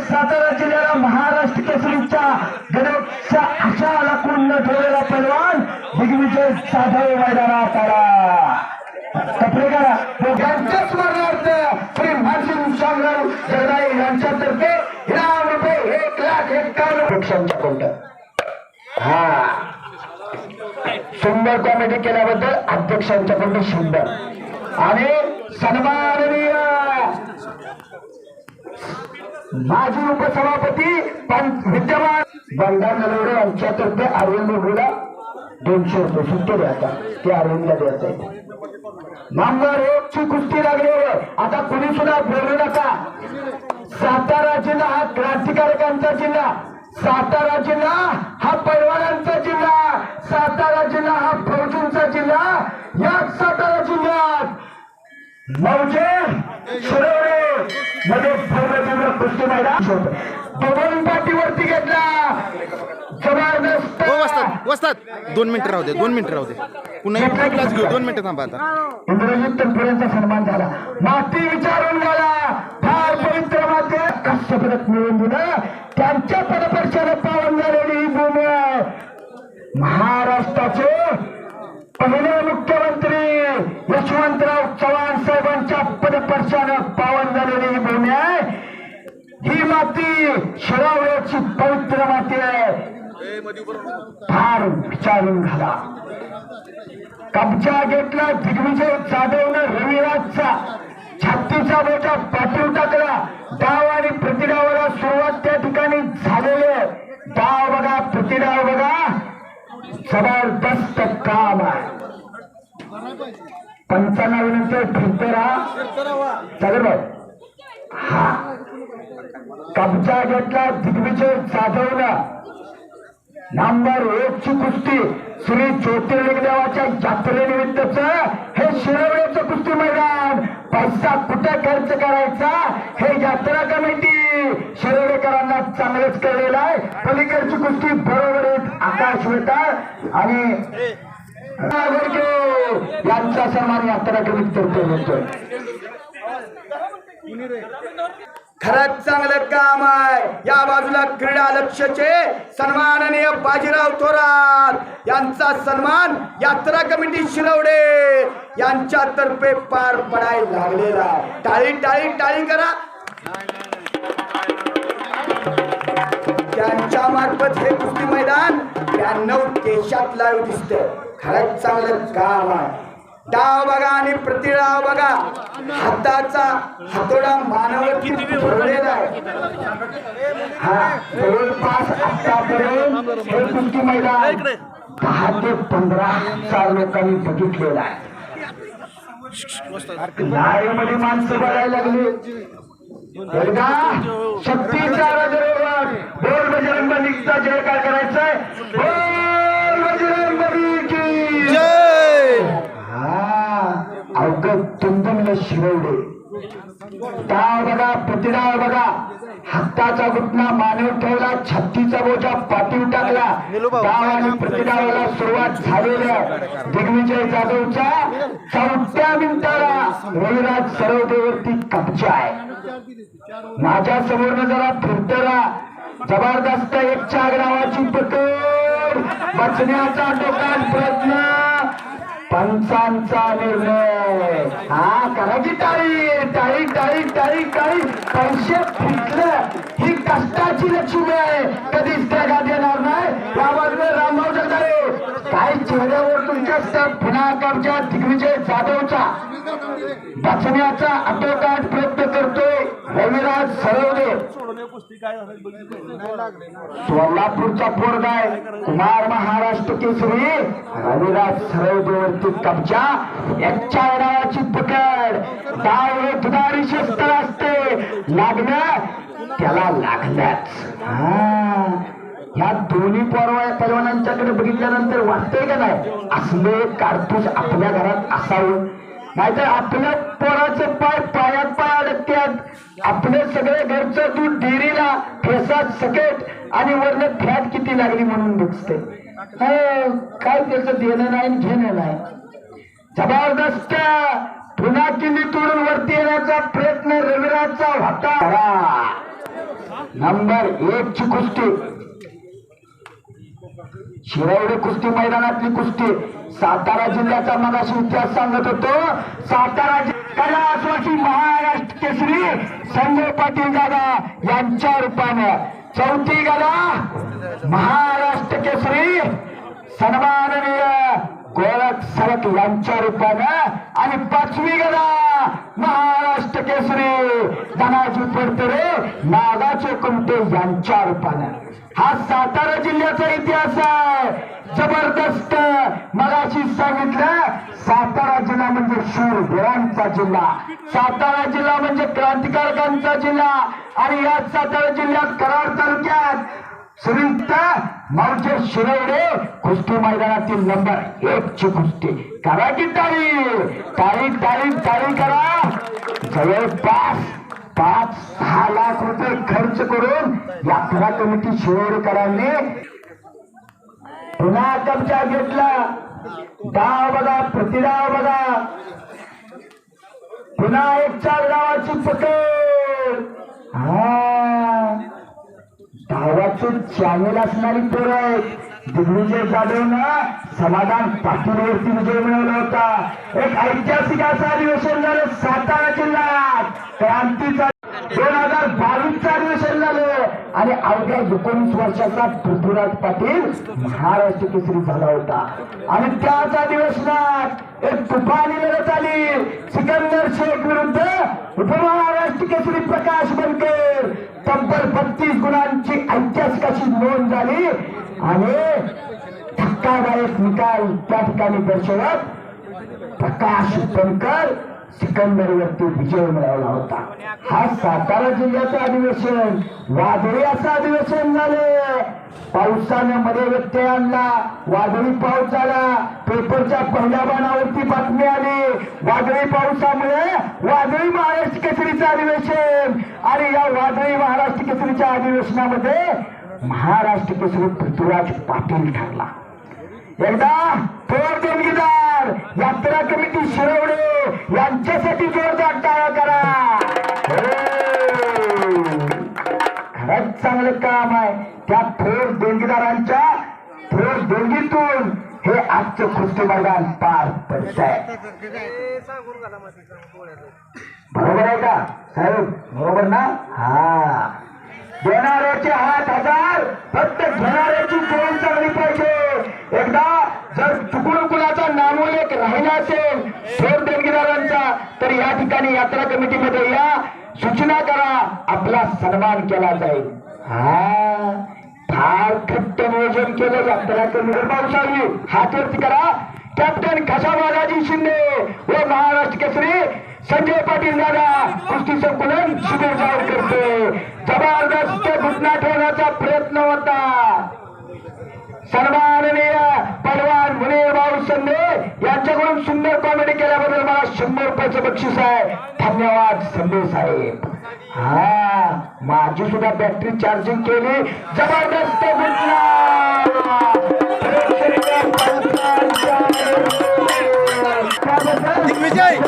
सातारा जिल्ह्याला महाराष्ट्र केसरीच्या गणेशच्या आशाला कुंड ठेवलेला पैलवान दिग्विजय जाधव मैदानात आला यांच्या स्मरणार्थ श्री शामराव यांच्यातर्फे इनाम रुपये एक लाख एक्कावन्न वृक्षांच्या कोणत्या हा. सुंदर कॉमेडी केल्याबद्दल अध्यक्षांच्याकडून सुंदर. आणि सन्माननीय माजी उपसभापती पण विद्यमान बंगाल नलवडे यांच्यातर्फे अरविंद मुला दोनशे रुपये सुट्टे द्यायचा ते अरविंदला द्यायचा आहे नंबर एक कुस्ती लागली हो. आता कुणी सुद्धा बोलू नका. सातारा जिल्हा हा क्रांतिकारकांचा जिल्हा. सातारा जिल्हा हा पैलवानांचा जिल्हा. सातारा जिल्हा हा फौजींचा जिल्हा. याच सातारा जिल्ह्यात मौजे शिरवणे मध्ये दिव्य कुस्ती मैदान दोन पाठीवरती घेतला. जबरदस्त. वस्तात वस्तात दोन मिनिटं राहू दे दोन मिनिटं राहू दे. पुन्हा एक क्लास घेऊ. दोन मिनिटं थांबा आता. इंद्रजित तनपुरेंचा सन्मान झाला. माती विचारून गेला फार पवित्र माते. कष्ट पदक मिळवून दिलं. त्यांच्या पदपर्शाने पावन झालेली ही भूमी आहे महाराष्ट्राचे पहिले मुख्यमंत्री यशवंतराव चव्हाण साहेबांच्या पदपर्शानं पावन झालेली ही भूमी आहे. ही माती शिरावळ्याची पवित्र माती आहे. फार विचारून घाला. कब्जा घेतला दिग्विजय जाधवनं रविराजचा छातीचा मोठा पाठवून टाकला. डाव आणि प्रतिडावाला सुरुवात त्या ठिकाणी झालेली आहे. डाव बघा प्रतिडाव बघा. जबरदस्त काम आहे. पंचांना विनंती फिरते राहा चालेल भाऊ हा. कब्जा घेतला दिग्विजय जाधवला नंबर एक ची कुस्ती. श्री ज्योतिर्लिंग देवाच्या यात्रेनिमित्तच हे शिरवण्याचं कुस्ती मैदान. पैसा कुठे खर्च करायचा? हे यात्रा कमिटी शिरवडेकरांना चांगलंच कळलेलं आहे. पलीकडची कुस्ती बरोबर आकाश वेताळ आणि यांचा सन्मान यात्रा कमिटी तर्फे खरंच चांगलं काम आहे. या बाजूला क्रीडा लक्षचे सन्माननीय बाजीराव थोरात यांचा सन्मान यात्रा कमिटी शिरवडे यांच्यातर्फे पार पडायला लागलेला टाळी टाळी टाळी करा. त्यांच्या हे कुस्ती मैदान ब्याण्णव देशात लाईव्ह दिसत खरंच चांगलं काम आहे. डाव बघा आणि प्रतिडाव बघा. हाताचा हातोडा मानवरती ठेवलेला आहे. हा जवळपास आतापर्यंत हे कुस्ती मैदान दहा ते पंधरा हजार लोकांनी बघितलेला आहे. मध्ये माणसं बघायला लागली. एकदा शक्तीचा राजरोहर बोल बजरंग बलीचा जयकार करायचा बोल बजरंग बली की. जय! हा अवघड तुंदमला शिरवले. डाव बघा प्रतिडाव बघा. हाताचा घुटणा मानव ठेवला छत्तीचा बोजा पाठीव टाकला. डाव आणि प्रतिडावाला सुरुवात झालेल्या दिग्विजय जाधवच्या चौथ्या मिनिटाला रविराज सरोदेवरती कब्जा आहे. माझ्यासमोर जरा फिरतला जबरदस्त एक चार नावाची पकड बचण्याचा टोकान प्रयत्न पंचांचा निर्णय. हा करा की टाळी टाळी टाळी टाळी टाळी. पैसे फिटलं ही कष्टाची लक्ष्मी आहे. कधीच त्या गाठ येणार नाही या बाजूने रामभाऊ जगदाळे काय चेहऱ्यावर तुमच्या दिग्विजय जाधवचा. बचण्याचा आटोकाट प्रयत्न करतोय रविराज सरवदे सोलापूरचा पोरगाय कुमार महाराष्ट्र केसरी. रविराज सरवदेवरती कब्जा. एकच्या डावाची पकड. डाव हे दुधारी शस्त्र असते लागणं त्याला लागल्याच हा. ह्या दोन्ही परवा परवानांच्याकडे बघितल्यानंतर वाटतंय का नाही? असले कारतूस आपल्या घरात असावं. नाहीतर आपल्या पोराचे पाय पायात पाय अडकत्यात आपले सगळे घरचं दूध डेरीला फेसात सकेट आणि वरनं फॅट किती लागली म्हणून बघते. हो, काय त्याचं देणं नाही आणि घेणं नाही. जबरदस्त! पुन्हा किल्ली तोडून वरती येण्याचा प्रयत्न रविराजचा होता. नंबर एक ची कुस्ती. शिरवडे कुस्ती मैदानातली कुस्ती. सातारा जिल्ह्याचा मगाशी इतिहास सांगत होतो. सातारा जिल्ह्याला कला महाराष्ट्र केसरी संजय पाटील दादा यांच्या रूपानं. चौथी गदा महाराष्ट्र केसरी. सन्माननीय गोरख सरक यांच्या रूपानं. आणि पाचवी गदा महा केसरी धनाजी पडतरे नागाचे कुमटे यांच्या रूपानं. हा सातारा जिल्ह्याचा इतिहास आहे. जबरदस्त. मगाशी सांगितलं सातारा जिल्हा म्हणजे शूरवीरांचा जिल्हा. सातारा जिल्हा म्हणजे क्रांतिकारकांचा जिल्हा. आणि या सातारा जिल्ह्यात कराड तालुक्यात श्रीयुक्त मौजे शिरवडे कुस्ती मैदानातील नंबर एक ची कुस्ती. करा की टाळी. टाळी टाळी टाळी करा. जवळपास पाच सहा लाख रुपये खर्च करून यात्रा कमिटी शिरोडकरांनी पुन्हा कब्जा घेतला. डाव बघा प्रतिडाव बघा. पुन्हा एक चार गावाची पकड. हा. डावाचे चॅनल असणारी पोरं. आहेत दिग्विजय जाधवनं समाधान पाटीलवरती विजय मिळवला होता. एक ऐतिहासिक असं अधिवेशन झालं सातारा जिल्ह्यात. क्रांतीचा दोन हजार बावीस बावीसचं अधिवेशन झालं. आणि अवघ्या एकोणीस वर्षाचा पृथ्वीराज पाटील महाराष्ट्र केसरी झाला होता. आणि त्याच अधिवेशनात एक तुफानी लढत आली. सिकंदर शेख विरुद्ध उपमहाराष्ट्र केसरी प्रकाश बनकर बत्तीस गुणांची ऐतिहासिकाची नोंद झाली. आणि धक्कादायक निकाल त्या ठिकाणी दर्शवत प्रकाश बनकर सिकंदरवरती विजय मिळवला होता. हा सातारा जिल्ह्याचं अधिवेशन वादळी असं अधिवेशन झालं. पावसानं मध्ये व्यत्यय आणला. वादळी पाऊस झाला. पेपरच्या पहिल्या बाणावरती बातमी आली. वादळी पावसामुळे वादळी महाराष्ट्र केसरीचं अधिवेशन. आणि या वादळी महाराष्ट्र केसरीच्या अधिवेशनामध्ये महाराष्ट्र केसरी पृथ्वीराज पाटील ठरला. एकदा थोर देणगीदार यात्रा कमिटी शिरवडे. यांच्यासाठी जोरदार टाळा करा. हो. खरंच चांगलं काम आहे. त्या थोर देणगीदारांच्या थोर देणगीतून हे आजचं कृष्ण मैदान पार पडत आहे बरोबर आहे का? साहेब बरोबर ना? हा. देणाऱ्याचे हात हजार फक्त घेणाऱ्याची टोळी चांगली पाहिजे. एकदा जर चुकून कुणाचा नामोलेख राहिला असेल थोर देणगीदारांचा तर या ठिकाणी यात्रा कमिटीमध्ये या सूचना करा आपला सन्मान केला जाईल. हा फार खट्ट नियोजन केलं यात्रा कमिटी पावसाळी हातवरती करा. कॅप्टन खसा बालाजी शिंदे व महाराष्ट्र केसरी संजय पाटील दादा कुस्ती संकुलन शिबिर जाहीर करतो जबरदस्त घटना ठेवण्याचा प्रयत्न होता. सन्माननीय पलवान मुनीर भाऊ संदे यांच्याकडून सुंदर कॉमेडी केल्याबद्दल मला शंभर रुपयाचं बक्षीस आहे. धन्यवाद संदे साहेब. हा माझी सुद्धा बॅटरी चार्जिंग केली. जबरदस्त दिग्विजय